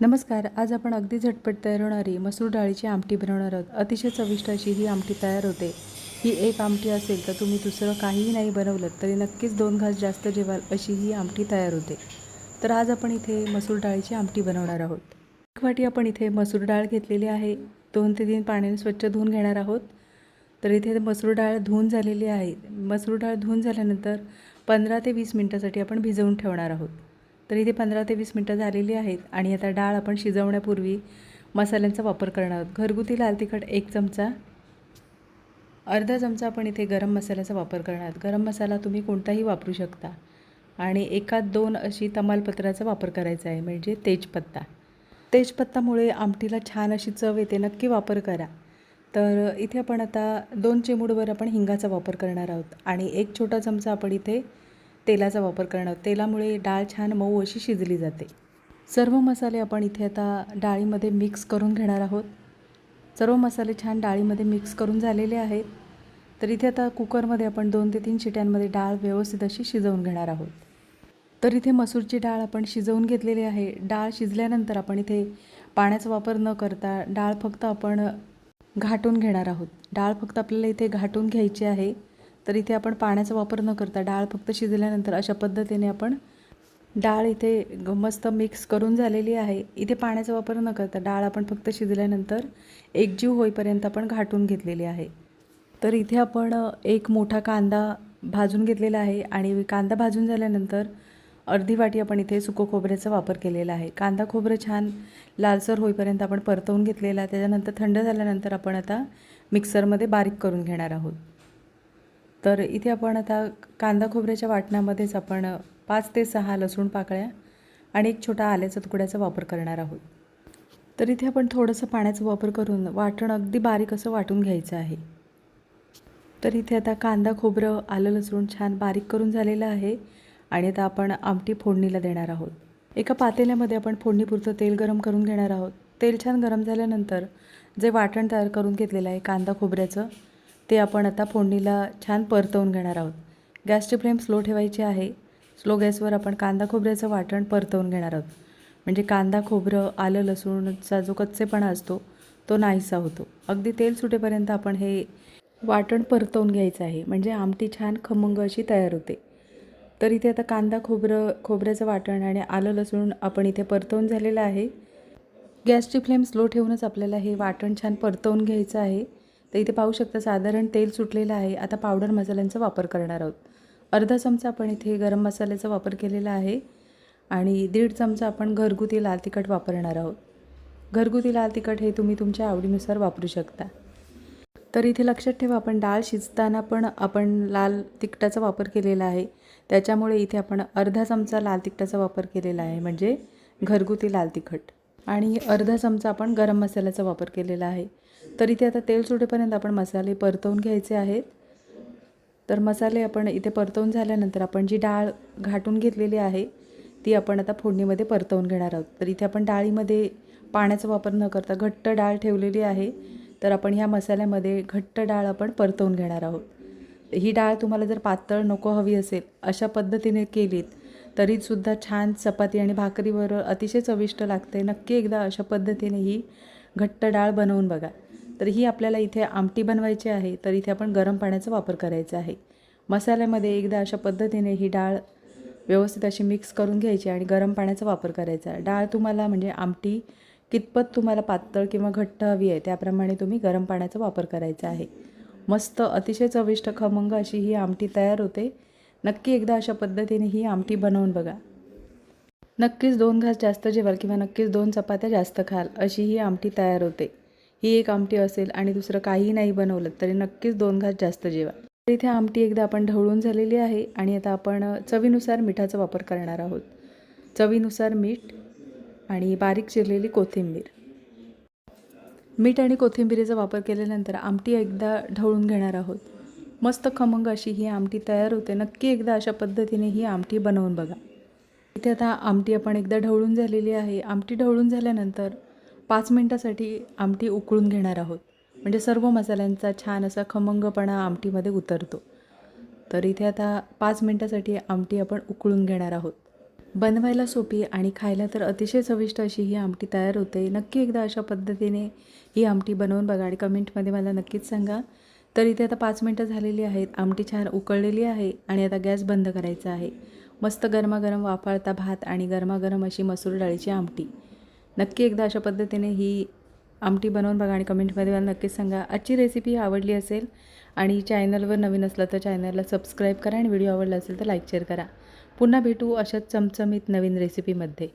नमस्कार. आज आपण अगदी झटपट तयार होणारी मसूर डाळीची आमटी बनवणार आहोत. अतिशय चविष्ट अशी ही आमटी तयार होते. ही एक आमटी असेल तर तुम्ही दुसरं काहीही नाही बनवलं तरी नक्कीच दोन घास जास्त जेवाल अशी ही आमटी तयार होते. तर आज आपण इथे मसूर डाळीची आमटी बनवणार आहोत. एक वाटी आपण इथे मसूर डाळ घेतलेली आहे. दोन ते तीन पाण्याने स्वच्छ धुवून घेणार आहोत. तर इथे मसूर डाळ धुवून झालेली आहे. मसूर डाळ धुवून झाल्यानंतर पंधरा ते वीस मिनटासाठी आपण भिजवून ठेवणार आहोत. तर इथे पंधरा ते वीस मिनटं झालेली आहेत आणि आता डाळ आपण शिजवण्यापूर्वी मसाल्यांचा वापर करणार आहोत. घरगुती लाल तिखट एक चमचा अर्धा चमचा आपण इथे गरम मसाल्याचा वापर करणार आहोत. गरम मसाला तुम्ही कोणताही वापरू शकता आणि एकात दोन अशी तमालपत्राचा वापर करायचा आहे म्हणजे तेजपत्ता. तेजपत्तामुळे आमटीला छान अशी चव येते नक्की वापर करा. तर इथे आपण आता दोन चिमूडवर आपण हिंगाचा वापर करणार आहोत आणि एक छोटा चमचा आपण इथे तेलाचा वापर करणार तेलामुळे डाळ छान मऊ अशी शिजली जाते. सर्व मसाले आपण इथे आता डाळीमध्ये मिक्स करून घेणार आहोत. सर्व मसाले छान डाळीमध्ये मिक्स करून झालेले आहेत. तर इथे आता कुकरमध्ये आपण दोन ते तीन शिट्यांमध्ये डाळ व्यवस्थित अशी शिजवून घेणार आहोत. तर इथे मसूरची डाळ आपण शिजवून घेतलेली आहे. डाळ शिजल्यानंतर आपण इथे पाण्याचा वापर न करता डाळ फक्त आपण घाटून घेणार आहोत. डाळ फक्त आपल्याला इथे घाटून घ्यायची आहे. तर इथे आपण पाण्याचा वापर न करता डाळ फक्त शिजल्यानंतर अशा पद्धतीने आपण डाळ इथे मस्त मिक्स करून झालेली आहे. इथे पाण्याचा वापर न करता डाळ आपण फक्त शिजल्यानंतर एकजीव होईपर्यंत आपण घाटून घेतलेली आहे. तर इथे आपण एक मोठा कांदा भाजून घेतलेला आहे आणि कांदा भाजून झाल्यानंतर अर्धी वाटी आपण इथे सुको खोबऱ्याचा वापर केलेला आहे. कांदा खोबरं छान लालसर होईपर्यंत आपण परतवून घेतलेला आहे. त्याच्यानंतर थंड झाल्यानंतर आपण आता मिक्सरमध्ये बारीक करून घेणार आहोत. तर इथे आपण आता कांदा खोबऱ्याच्या वाटणामध्येच आपण पाच ते सहा लसूण पाकळ्या आणि एक छोटा आल्याचा तुकड्याचा वापर करणार आहोत. तर इथे आपण थोडंसं पाण्याचा वापर करून वाटण अगदी बारीक असं वाटून घ्यायचं आहे. तर इथे आता कांदा खोबरं आलं लसूण छान बारीक करून झालेलं आहे आणि आता आपण आमटी फोडणीला देणार आहोत. एका पातेल्यामध्ये आपण फोडणीपुरतं तेल गरम करून घेणार आहोत. तेल छान गरम झाल्यानंतर जे वाटण तयार करून घेतलेलं आहे कांदा खोबऱ्याचं ते आपण आता फोडणीला छान परतवून घेणार आहोत. गॅसची फ्लेम स्लो ठेवायची आहे. स्लो गॅसवर आपण कांदा खोबऱ्याचं वाटण परतवून घेणार आहोत. म्हणजे कांदा खोबरं आलं लसूणचा जो कच्चेपणा असतो तो नाहीसा होतो. अगदी तेल सुटेपर्यंत आपण हे वाटण परतवून घ्यायचं आहे. म्हणजे आमटी छान खमंग अशी तयार होते. तर इथे आता कांदा खोबरं खोबऱ्याचं वाटण आणि आलं लसूण आपण इथे परतवून झालेलं आहे. गॅसची फ्लेम स्लो ठेवूनच आपल्याला हे वाटण छान परतवून घ्यायचं आहे. तर इथे पाहू शकता साधारण तेल सुटलेलं आहे. आता पावडर मसाल्यांचा वापर करणार आहोत. अर्धा चमचा आपण इथे गरम मसाल्याचा वापर केलेला आहे आणि दीड चमचा आपण घरगुती लाल तिखट वापरणार आहोत. घरगुती लाल तिखट हे तुम्ही तुमच्या आवडीनुसार वापरू शकता. तर इथे लक्षात ठेवा आपण डाळ शिजताना पण आपण लाल तिखटाचा वापर केलेला आहे. त्याच्यामुळे इथे आपण अर्धा चमचा लाल तिखटाचा वापर केलेला आहे म्हणजे घरगुती लाल तिखट. आणि अर्धा चमचा आपण गरम मसाल्याचा वापर केलेला आहे. तर इथे आता तेल सुटेपर्यंत आपण मसाले परतवून घ्यायचे आहेत. तर मसाले आपण इथे परतवून झाल्यानंतर आपण जी डाळ घाटून घेतलेली आहे ती आपण आता फोडणीमध्ये परतवून घेणार आहोत. तर इथे आपण डाळीमध्ये पाण्याचा वापर न करता घट्ट डाळ ठेवलेली आहे. तर आपण ह्या मसाल्यामध्ये घट्ट डाळ आपण परतवून घेणार आहोत. ही डाळ तुम्हाला जर पातळ नको हवी असेल अशा पद्धतीने केलीत तरीसुद्धा छान चपाती आणि भाकरीवर अतिशय चविष्ट लागते. नक्की एकदा अशा पद्धतीने ही घट्ट डाळ बनवून बघा. तर ही आपल्याला इथे आमटी बनवायची आहे तर इथे आपण गरम पाण्याचा वापर करायचा आहे. मसाल्यामध्ये एकदा अशा पद्धतीने ही डाळ व्यवस्थित अशी मिक्स करून घ्यायची आणि गरम पाण्याचा वापर करायचा. डाळ तुम्हाला म्हणजे आमटी कितपत तुम्हाला पातळ किंवा घट्ट हवी आहे त्याप्रमाणे तुम्ही गरम पाण्याचा वापर करायचा आहे. मस्त अतिशय चविष्ट खमंग अशी ही आमटी तयार होते. नक्की एकदा अशा पद्धतीने ही आमटी बनवून बघा. नक्कीच दोन घास जास्त जेवाल किंवा नक्कीच दोन चपात्या जास्त खाल अशी ही आमटी तयार होते. ही एक आमटी असेल आणि दुसरं काहीही नाही बनवलं तरी नक्कीच दोन घास जास्त जेवा. तर इथे आमटी एकदा आपण ढवळून झालेली आहे आणि आता आपण चवीनुसार मिठाचा वापर करणार आहोत. चवीनुसार मीठ आणि बारीक चिरलेली कोथिंबीर. मीठ आणि कोथिंबीरीचा वापर केल्यानंतर आमटी एकदा ढवळून घेणार आहोत. मस्त खमंग अशी ही आमटी तयार होते. नक्की एकदा अशा पद्धतीने ही आमटी बनवून बघा. इथे आता आमटी आपण एकदा ढवळून झालेली आहे. आमटी ढवळून झाल्यानंतर पाच मिनटासाठी आमटी उकळून घेणार आहोत. म्हणजे सर्व मसाल्यांचा छान असा खमंगपणा आमटीमध्ये उतरतो. तर इथे आता पाच मिनटासाठी आमटी आपण उकळून घेणार आहोत. बनवायला सोपी आणि खायला तर अतिशय चविष्ट अशी ही आमटी तयार होते. नक्की एकदा अशा पद्धतीने ही आमटी बनवून बघा आणि कमेंटमध्ये मला नक्कीच सांगा. तर इथे आता पाच मिनटं झालेली आहेत. आमटी छान उकळलेली आहे आणि आता गॅस बंद करायचा आहे. मस्त गरमागरम वाफाळता भात आणि गरमागरम अशी मसूर डाळीची आमटी. नक्की एकदा अशा पद्धतीने ही आमटी बनवून बघा आणि कमेंटमध्ये मला नक्कीच सांगा. आजची रेसिपी आवडली असेल आणि चॅनलवर नवीन असलं तर चॅनलला सबस्क्राईब करा आणि व्हिडिओ आवडला असेल तर लाईक शेअर करा. पुन्हा भेटू अशाच चमचमीत नवीन रेसिपीमध्ये